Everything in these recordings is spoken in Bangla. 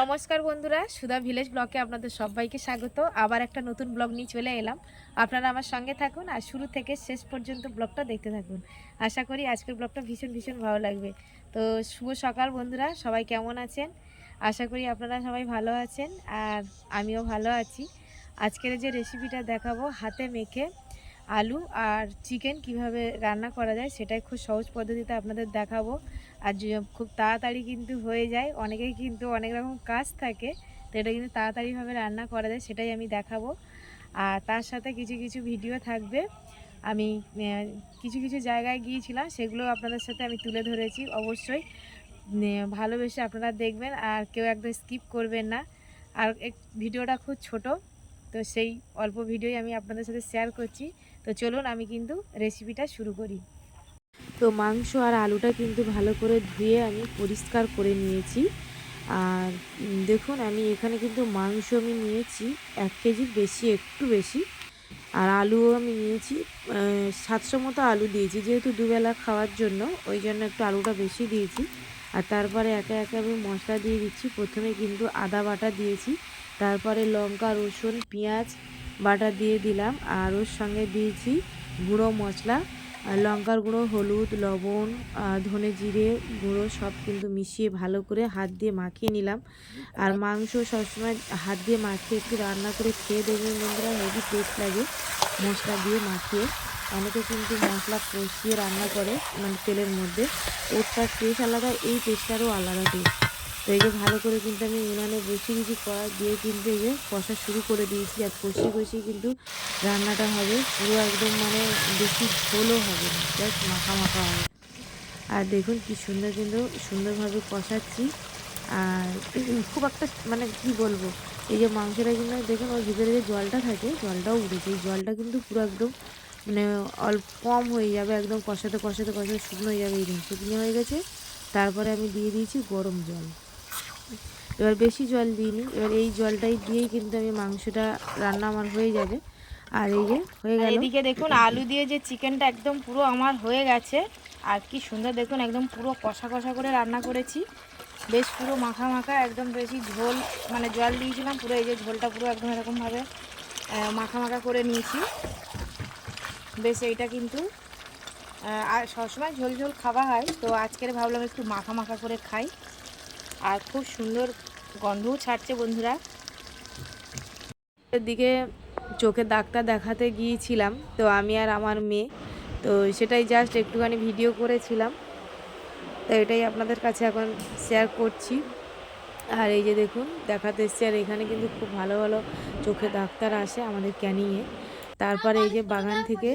নমস্কার বন্ধুরা, সুধা ভিলেজ ব্লগে আপনাদের সবাইকে স্বাগত। আবার একটা নতুন ব্লগ নিয়ে চলে এলাম। আপনারা আমার সঙ্গে থাকুন আর শুরু থেকে শেষ পর্যন্ত ব্লগটা দেখতে থাকুন। আশা করি আজকের ব্লগটা ভীষণ ভীষণ ভালো লাগবে। তো শুভ সকাল বন্ধুরা, সবাই কেমন আছেন? আশা করি আপনারা সবাই ভালো আছেন আর আমিও ভালো আছি। আজকের যে রেসিপিটা দেখাবো, হাতে মেখে আলু আর চিকেন কীভাবে রান্না করা যায় সেটাই খুব সহজ পদ্ধতিতে আপনাদের দেখাবো। আর খুব তাড়াতাড়ি কিন্তু হয়ে যায়, অনেকেই কিন্তু অনেক রকম কাজ থাকে, তো এটা কিন্তু তাড়াতাড়িভাবে রান্না করা যায় সেটাই আমি দেখাবো। আর তার সাথে কিছু কিছু ভিডিও থাকবে। আমি কিছু কিছু জায়গায় গিয়েছিলাম সেগুলো আপনাদের সাথে আমি তুলে ধরেছি। অবশ্যই ভালোবেসে আপনারা দেখবেন আর কেউ একদম স্কিপ করবেন না। আর ভিডিওটা খুব ছোট, তো সেই অল্প ভিডিওই আমি আপনাদের সাথে শেয়ার করছি। তো চলুন আমি কিন্তু রেসিপিটা শুরু করি। তো মাংস আর আলুটা কিন্তু ভালো করে ধুয়ে আমি পরিষ্কার করে নিয়েছি। আর দেখুন আমি এখানে কিন্তু মাংস আমি নিয়েছি, এক কেজির বেশি, একটু বেশি। আর আলুও আমি নিয়েছি সাতশো মতো আলু দিয়েছি, যেহেতু দুবেলা খাওয়ার জন্য, ওই জন্য একটু আলুটা বেশি দিয়েছি। আর তারপরে একে একে আমি মশলা দিয়ে দিচ্ছি, প্রথমে কিন্তু আদা বাটা দিয়েছি, তারপরে লঙ্কা, রসুন, পেঁয়াজ বাটা দিয়ে দিলাম, আর ওর সঙ্গে দিয়েছি গুঁড়ো মশলা লঙ্কার গুঁড়ো, হলুদ, লবণ ধনে জিরে গুঁড়ো সব কিন্তু মিশিয়ে ভালো করে হাত দিয়ে মাখিয়ে নিলাম। আর মাংস সবসময় হাত দিয়ে মাখিয়ে একটু রান্না করে খেয়ে দেখবেন বন্ধুরা, হেভি টেস্ট লাগে মশলা দিয়ে মাখিয়ে। অনেকে কিন্তু মশলা কষিয়ে রান্না করে মানে তেলের মধ্যে। ওরটার টেস্ট আলাদা, এই টেস্টটারও আলাদা টেস্ট তো এই যে ভালো করে কিন্তু আমি উনানে বসিয়ে দিয়েছি কড়া দিয়ে কিন্তু এই যে কষা শুরু করে দিয়েছি। আর কষিয়ে কষিয়ে কিন্তু রান্নাটা হবে। পুরো একদম মানে বেশি ঝোলও হবে না জাস্ট মাখা মাখা হবে। আর দেখুন কি সুন্দর কিন্তু সুন্দরভাবে কষাচ্ছি। আর খুব একটা মানে কি বলব, এই যে মাংসটা কিন্তু দেখুন ওর ভিতরে যে জলটা থাকে, জলটাও উঠেছে। এই জলটা কিন্তু পুরো একদম মানে অল্প কম হয়ে যাবে, একদম কষাতে কষাতে কষাতে শুকনো হয়ে যাবে এই শুকনো হয়ে গেছে। তারপরে আমি দিয়ে দিয়েছি গরম জল। এবার বেশি জল দিইনি। এবার এই জলটাই দিয়েই কিন্তু আমি মাংসটা রান্না আমার হয়ে যাবে। আর এই যে হয়ে গেল। এদিকে দেখুন আলু দিয়ে যে চিকেনটা একদম পুরো আমার হয়ে গেছে। আর কি সুন্দর দেখুন একদম পুরো কষা কষা করে রান্না করেছি। বেশ পুরো মাখা মাখা একদম বেশি ঝোল মানে জল দিয়েছিলাম পুরো এই যে ঝোলটা পুরো একদম এরকমভাবে মাখা মাখা করে নিয়েছি। বেশ এইটা কিন্তু আর সবসময় ঝোল ঝোল খাওয়া হয় তো আজকের ভাবলাম একটু মাখা মাখা করে খাই। আর খুব সুন্দর গন্ধও ছাড়ছে বন্ধুরা। দিকে চোখে ডাক্তার দেখাতে গিয়েছিলাম, তো আমি আর আমার মেয়ে, তো সেটাই জাস্ট একটুখানি ভিডিও করেছিলাম। তো এটাই আপনাদের কাছে এখন শেয়ার করছি। আর এই যে দেখুন, দেখাতে এসছি, আর এখানে কিন্তু খুব ভালো ভালো চোখে ডাক্তার আসে আমাদের ক্যানিংয়ে। তারপরে এই যে বাগান থেকে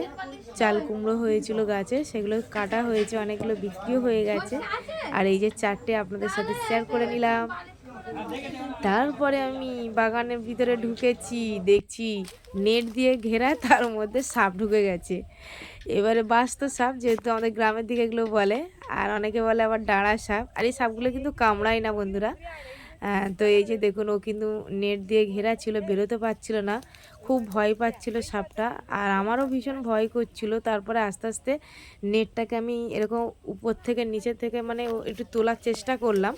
চাল কুমড়ো হয়েছিল গাছে, সেগুলো কাটা হয়েছে, অনেকগুলো বিক্রিও হয়ে গেছে। আর এই যে চারটে আপনাদের সাথে শেয়ার করে নিলাম। তারপরে আমি বাগানের ভিতরে ঢুকেছি, দেখছি নেট দিয়ে ঘেরা, তার মধ্যে সাপ ঢুকে গেছে। এবারে বাস্ত সাপ, যেহেতু আমাদের গ্রামের দিকে এগুলো বলে, আর অনেকে বলে আবার ডাঁড়া সাপ। আর এই সাপগুলো কিন্তু কামড়ায় না বন্ধুরা। তো এই যে দেখুন, ও কিন্তু নেট দিয়ে ঘেরা ছিল, বেরোতে পারছিল না। খুব ভয় পাচ্ছিল সাপটা, আর আমারও ভীষণ ভয় করছিল। তারপরে আস্তে আস্তে নেটটাকে আমি এরকম উপর থেকে নিচে থেকে মানে একটু তোলার চেষ্টা করলাম।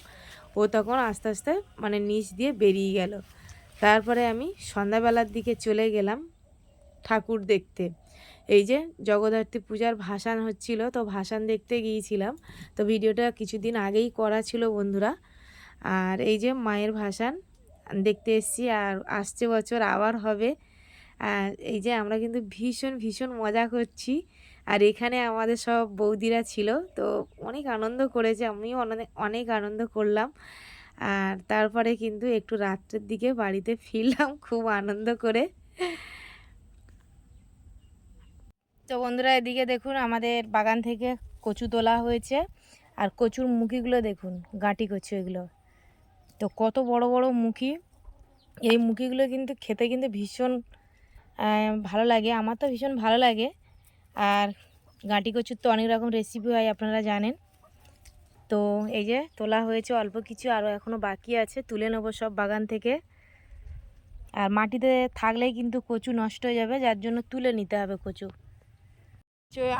ও তখন আস্তে আস্তে মানে নিচ দিয়ে বেরিয়ে গেল। তারপরে আমি সন্ধ্যাবেলার দিকে চলে গেলাম ঠাকুর দেখতে। এই যে জগদ্ধাত্রী পূজার ভাসান হচ্ছিল, তো ভাসান দেখতে গিয়েছিলাম। তো ভিডিওটা কিছুদিন আগেই করা ছিল বন্ধুরা। আর এই যে মায়ের ভাসান, দেখতে এসেছি আর আসছে বছর, আবার হবে। আর এই যে আমরা কিন্তু ভীষণ ভীষণ মজা করছি। আর এখানে আমাদের সব বৌদিরা ছিল, তো অনেক আনন্দ করেছে, আমিও অনেক আনন্দ করলাম। আর তারপরে কিন্তু একটু রাত্রের দিকে বাড়িতে ফিরলাম, খুব আনন্দ করে। তো বন্ধুরা, এদিকে দেখুন, আমাদের বাগান থেকে কচু তোলা হয়েছে। আর কচুর মুখিগুলো দেখুন, গাঁটি কচু এগুলো। তো কত বড় বড় মুখি। এই মুখিগুলো কিন্তু খেতে কিন্তু ভীষণ ভালো লাগে। আমার তো ভীষণ ভালো লাগে। আর গাঁটি কচুর তো অনেক রকম রেসিপি হয়, আপনারা জানেন। তো এই যে তোলা হয়েছে অল্প কিছু, আরও এখনও বাকি আছে। তুলে নেব সব বাগান থেকে। আর মাটিতে থাকলেই কিন্তু কচু নষ্ট হয়ে যাবে, যার জন্য তুলে নিতে হবে কচু।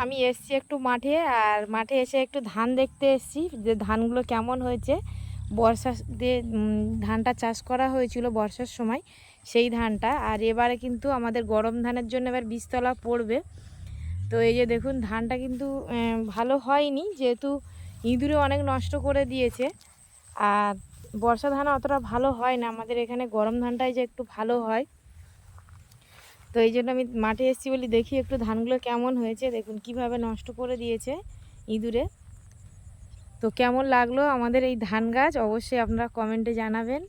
আমি এসছি একটু মাঠে, আর মাঠে এসে একটু ধান দেখতে এসছি, যে ধানগুলো কেমন হয়েছে। বর্ষা দিয়ে ধানটা চাষ করা হয়েছিল বর্ষার সময়, সেই ধানটা। আর এবারে কিন্তু আমাদের গরম ধানের জন্য এবার বীজতলা পড়বে। তো এই যে দেখুন, ধানটা কিন্তু ভালো হয়নি, যেহেতু ইঁদুরে অনেক নষ্ট করে দিয়েছে। আর বর্ষা ধান অতটা ভালো হয় না, আমাদের এখানে গরম ধানটাই যে একটু ভালো হয়। তো এই জন্য আমি মাঠে এসেছি বলি দেখি একটু ধানগুলো কেমন হয়েছে, দেখুন কীভাবে নষ্ট করে দিয়েছে ইঁদুরে। তো কেমন লাগল আমাদের এই ধান গাছ? অবশ্যই আপনারা কমেন্টে জানাবেন।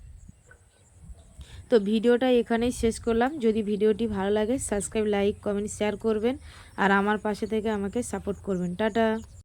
তো ভিডিওটা এখানেই শেষ করলাম। যদি ভিডিওটি ভালো লাগে সাবস্ক্রাইব লাইক কমেন্ট শেয়ার করবেন। আর আমার পাশে থেকে আমাকে সাপোর্ট করবেন। টাটা!